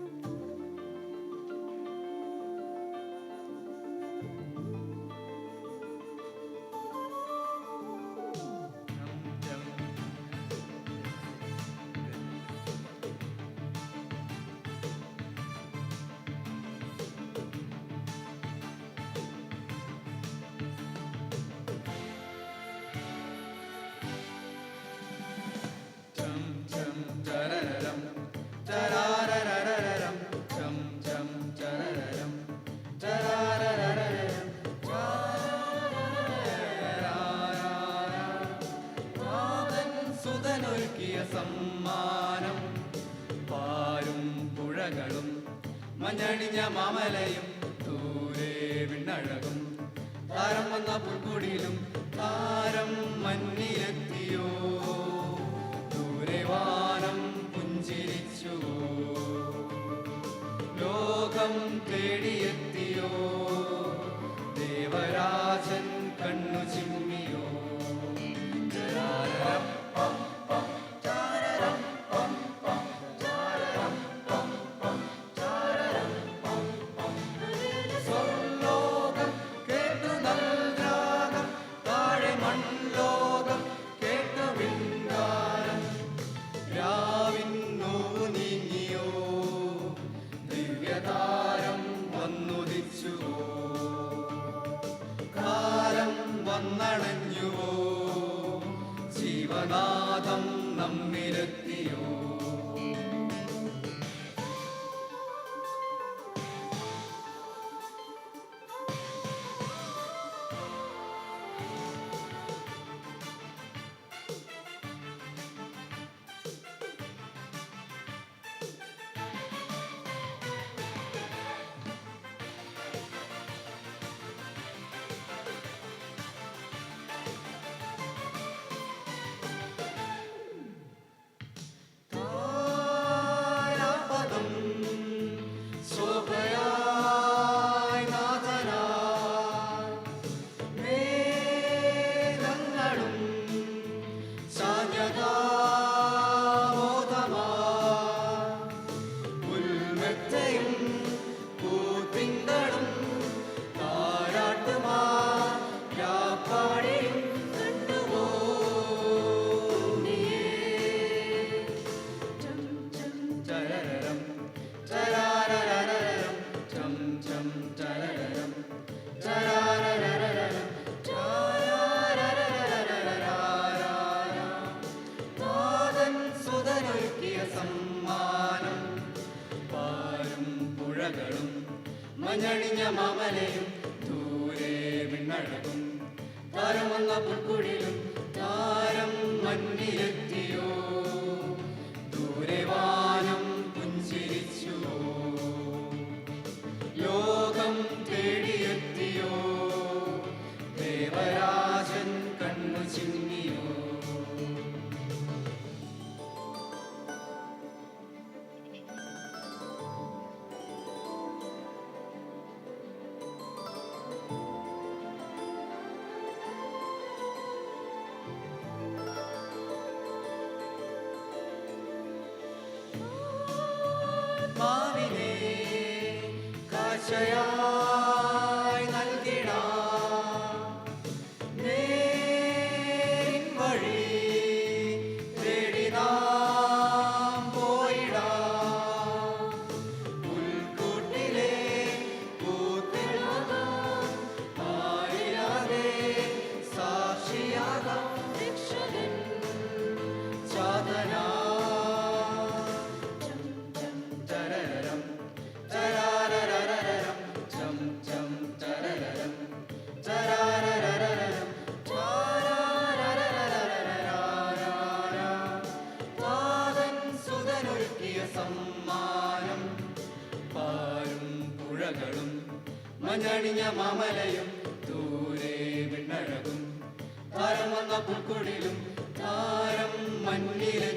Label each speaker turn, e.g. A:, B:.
A: thank you സുതനൊരുക്കിയ സമ്മാനം. പാരും പുഴകളും മഞ്ഞണിഞ്ഞ മാമലയും ദൂരെ വിണ്ണഴകും. താരം വന്ന പുൽക്കുടിയിലും താരം മഞ്ഞിലെത്തിയോ? ദൂരെ വാനം പുഞ്ചിരിച്ചു. ലോകം തേടിയെത്തിയോ? ദേവരാജൻ കണ്ണു ചിമ്മിയോ? ജീവനാഥം നമ്മിലെത്തിയോ മഞ്ഞണിഞ്ഞ മാമലയും ദൂരെ വിണ്ണഴകും താരം വന്ന പുൽക്കുടിലും താരം മഞ്ഞിലെത്തിയോ Jaya. മഞ്ഞണിഞ്ഞ മാമലയും ദൂരെ വിണ്ണഴകും. താരം വന്ന പുൽക്കുടിലും താരം മഞ്ഞിലും